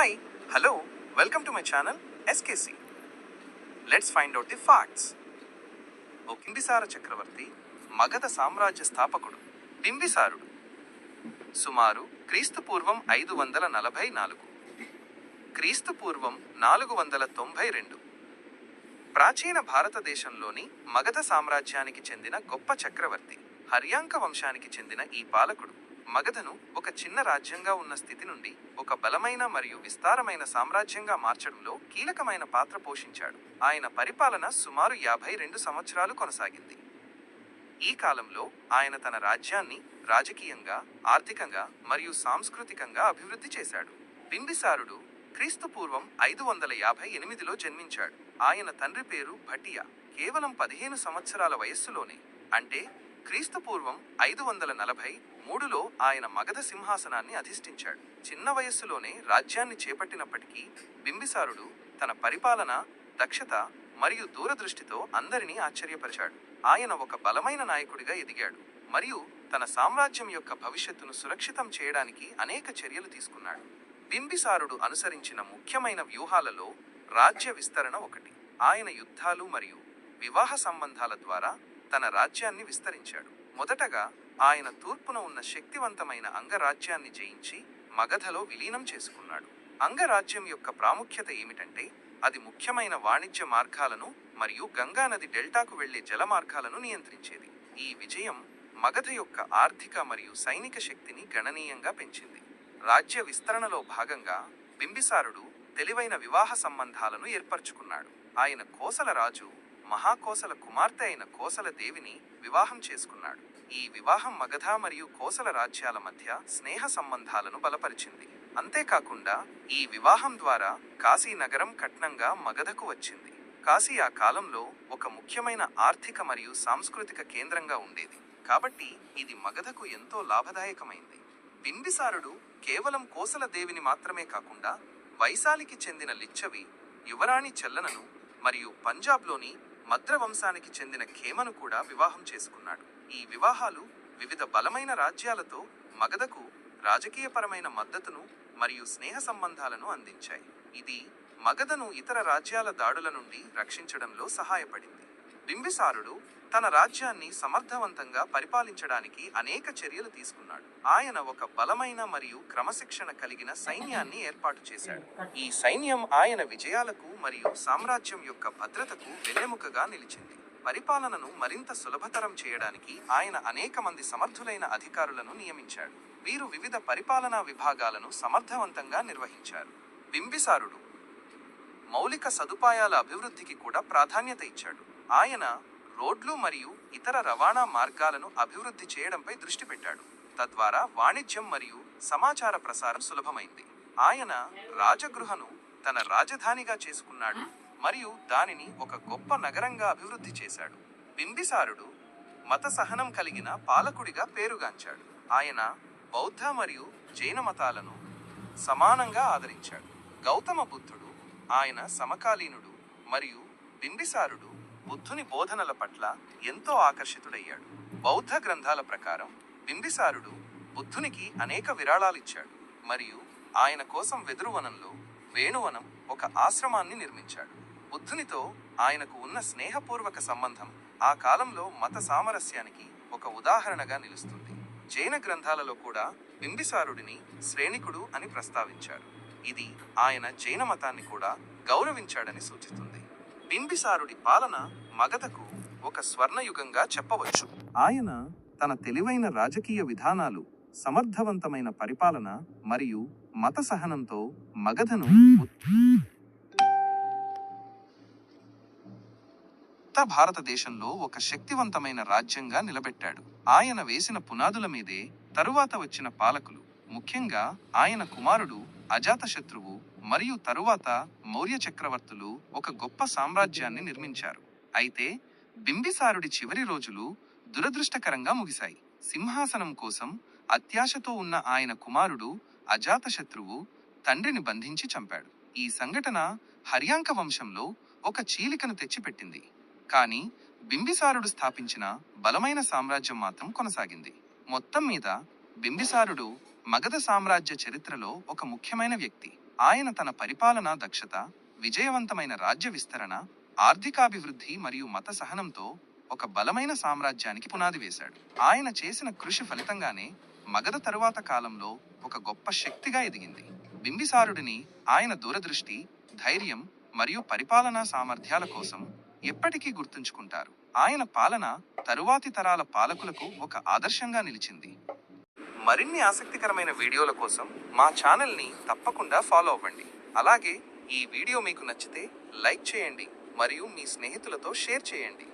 Hi, hello, welcome to my channel SKC. Let's find out the facts. ఓ బింబిసార చక్రవర్తి మగధ సామ్రాజ్య స్థాపకుడు బింబిసారుడు సుమారు క్రీస్తు పూర్వం ఐదు వందల నలభై నాలుగు. క్రీస్తు పూర్వం నాలుగు వందల తొంభై రెండు. ప్రాచీన భారతదేశంలోని మగధ సామ్రాజ్యానికి చెందిన గొప్ప చక్రవర్తి హర్యాంక వంశానికి చెందిన ఈ పాలకుడు. మగధను ఒక చిన్న రాజ్యంగా ఉన్న స్థితి నుండి ఒక బలమైన మరియు విస్తారమైన సామ్రాజ్యంగా మార్చడంలో కీలకమైన పాత్ర పోషించాడు. ఆయన పరిపాలన సుమారు యాభై రెండు సంవత్సరాలు కొనసాగింది. ఈ కాలంలో ఆయన తన రాజ్యాన్ని రాజకీయంగా ఆర్థికంగా మరియు సాంస్కృతికంగా అభివృద్ధి చేశాడు. బింబిసారుడు క్రీస్తు పూర్వం ఐదు వందల యాభై ఎనిమిదిలో జన్మించాడు. ఆయన తండ్రి పేరు భటియా. కేవలం పదిహేను సంవత్సరాల వయస్సులోనే అంటే క్రీస్తు పూర్వం ఐదు వందల నలభై మూడులో ఆయన మగధ సింహాసనాన్ని అధిష్ఠించాడు. చిన్న వయస్సులోనే రాజ్యాన్ని చేపట్టినప్పటికీ బింబిసారుడు తన పరిపాలన దక్షత మరియు దూరదృష్టితో అందరినీ ఆశ్చర్యపరిచాడు. ఆయన ఒక బలమైన నాయకుడిగా ఎదిగాడు మరియు తన సామ్రాజ్యం యొక్క భవిష్యత్తును సురక్షితం చేయడానికి అనేక చర్యలు తీసుకున్నాడు. బింబిసారుడు అనుసరించిన ముఖ్యమైన వ్యూహాలలో రాజ్య విస్తరణ ఒకటి. ఆయన యుద్ధాలు మరియు వివాహ సంబంధాల ద్వారా తన రాజ్యాన్ని విస్తరించాడు. మొదటగా ఆయన తూర్పున ఉన్న శక్తివంతమైన అంగరాజ్యాన్ని జయించి మగధలో విలీనం చేసుకున్నాడు. అంగరాజ్యం యొక్క ప్రాముఖ్యత ఏమిటంటే అది ముఖ్యమైన వాణిజ్య మార్గాలను మరియు గంగానది డెల్టాకు వెళ్ళే జల మార్గాలను నియంత్రించేది. ఈ విజయం మగధ యొక్క ఆర్థిక మరియు సైనిక శక్తిని గణనీయంగా పెంచింది. రాజ్య విస్తరణలో భాగంగా బింబిసారుడు తెలివైన వివాహ సంబంధాలను ఏర్పరచుకున్నాడు. ఆయన కోసల రాజు మహాకోసల కుమార్తె అయిన కోసల దేవిని వివాహం చేసుకున్నాడు. ఈ వివాహం మగధ మరియు కోసల రాజ్యాల మధ్య స్నేహ సంబంధాలను బలపరిచింది. అంతేకాకుండా ఈ వివాహం ద్వారా కాశీ నగరం కట్నంగా మగధకు వచ్చింది. కాశీ ఆ కాలంలో ఒక ముఖ్యమైన ఆర్థిక మరియు సాంస్కృతిక కేంద్రంగా ఉండేది. కాబట్టి ఇది మగధకు ఎంతో లాభదాయకమైంది. బింబిసారుడు కేవలం కోసల దేవిని మాత్రమే కాకుండా వైశాలికి చెందిన లిచ్చవి యువరాణి చెల్లనను మరియు పంజాబ్లోని మద్ర వంశానికి చెందిన ఖేమను కూడా వివాహం చేసుకున్నాడు. ఈ వివాహాలు వివిధ బలమైన రాజ్యాలతో మగధకు రాజకీయపరమైన మద్దతును మరియు స్నేహ సంబంధాలను అందించాయి. ఇది మగధను ఇతర రాజ్యాల దాడుల నుండి రక్షించడంలో సహాయపడింది. బింబిసారుడు తన రాజ్యాన్ని సమర్థవంతంగా పరిపాలించడానికి అనేక చర్యలు తీసుకున్నాడు. ఆయన ఒక బలమైన మరియు క్రమశిక్షణ కలిగిన సైన్యాన్ని ఏర్పాటు చేశాడు. ఈ సైన్యం ఆయన విజయాలకు మరియు సామ్రాజ్యం యొక్క భద్రతకు వెన్నెముకగా నిలిచింది. పరిపాలనను మరింత సులభతరం చేయడానికి ఆయన అనేక మంది సమర్థులైన అధికారులను నియమించాడు. వీరు వివిధ పరిపాలనా విభాగాలను సమర్థవంతంగా నిర్వహించారు. బింబిసారుడు మౌలిక సదుపాయాల అభివృద్ధికి కూడా ప్రాధాన్యత ఇచ్చాడు. ఆయన రోడ్లు మరియు ఇతర రవాణా మార్గాలను అభివృద్ధి చేయడంపై దృష్టి పెట్టాడు. తద్వారా వాణిజ్యం మరియు సమాచార ప్రసారం సులభమైంది. ఆయన రాజగృహను తన రాజధానిగా చేసుకున్నాడు మరియు దానిని ఒక గొప్ప నగరంగా అభివృద్ధి చేశాడు. బింబిసారుడు మత సహనం కలిగిన పాలకుడిగా పేరుగాంచాడు. ఆయన బౌద్ధ మరియు జైన మతాలను సమానంగా ఆదరించాడు. గౌతమ బుద్ధుడు ఆయన సమకాలీనుడు మరియు బింబిసారుడు బుద్ధుని బోధనల పట్ల ఎంతో ఆకర్షితుడయ్యాడు. బౌద్ధ గ్రంథాల ప్రకారం బింబిసారుడు బుద్ధునికి అనేక విరాళాలిచ్చాడు మరియు ఆయన కోసం వెదురువనంలో వేణువనం ఒక ఆశ్రమాన్ని నిర్మించాడు. బుద్ధునితో ఆయనకు ఉన్న స్నేహపూర్వక సంబంధం ఆ కాలంలో మత సామరస్యానికి ఒక ఉదాహరణగా నిలుస్తుంది. జైన గ్రంథాలలో కూడా బింబిసారుడిని శ్రేణికుడు అని ప్రస్తావించారు. ఇది ఆయన జైన మతాన్ని కూడా గౌరవించాడని సూచిస్తుంది. బింబిసారుడి పాలన మగధకు ఒక స్వర్ణయుగంగా చెప్పవచ్చు. ఆయన తన తెలివైన రాజకీయ విధానాలు సమర్థవంతమైన పరిపాలన మరియు మత సహనంతో మగధను ఉత్తర భారతదేశంలో ఒక శక్తివంతమైన రాజ్యంగా నిలబెట్టాడు. ఆయన వేసిన పునాదుల మీదే తరువాత వచ్చిన పాలకులు ముఖ్యంగా ఆయన కుమారుడు అజాతశత్రువు మరియు తరువాత మౌర్య చక్రవర్తులు ఒక గొప్ప సామ్రాజ్యాన్ని నిర్మించారు. అయితే బింబిసారుడి చివరి రోజులు దురదృష్టకరంగా ముగిశాయి. సింహాసనం కోసం అత్యాశతో ఉన్న ఆయన కుమారుడు అజాతశత్రువు తండ్రిని బంధించి చంపాడు. ఈ సంఘటన హర్యాంక వంశంలో ఒక చీలికను తెచ్చిపెట్టింది. కానీ బింబిసారుడు స్థాపించిన బలమైన సామ్రాజ్యం మాత్రం కొనసాగింది. మొత్తం మీద బింబిసారుడు మగధ సామ్రాజ్య చరిత్రలో ఒక ముఖ్యమైన వ్యక్తి. ఆయన తన పరిపాలనా దక్షత విజయవంతమైన రాజ్య విస్తరణ ఆర్థికాభివృద్ధి మరియు మత సహనంతో ఒక బలమైన సామ్రాజ్యానికి పునాది వేశాడు. ఆయన చేసిన కృషి ఫలితంగానే మగధ తరువాత కాలంలో ఒక గొప్ప శక్తిగా ఎదిగింది. బింబిసారుడిని ఆయన దూరదృష్టి ధైర్యం మరియు పరిపాలనా సామర్థ్యాల కోసం ఎప్పటికీ గుర్తుంచుకుంటారు. ఆయన పాలన తరువాతి తరాల పాలకులకు ఒక ఆదర్శంగా నిలిచింది. మరిన్ని ఆసక్తికరమైన వీడియోల కోసం మా ఛానల్ని తప్పకుండా ఫాలో అవ్వండి. అలాగే ఈ వీడియో మీకు నచ్చితే లైక్ చేయండి మరియు మీ స్నేహితులతో షేర్ చేయండి.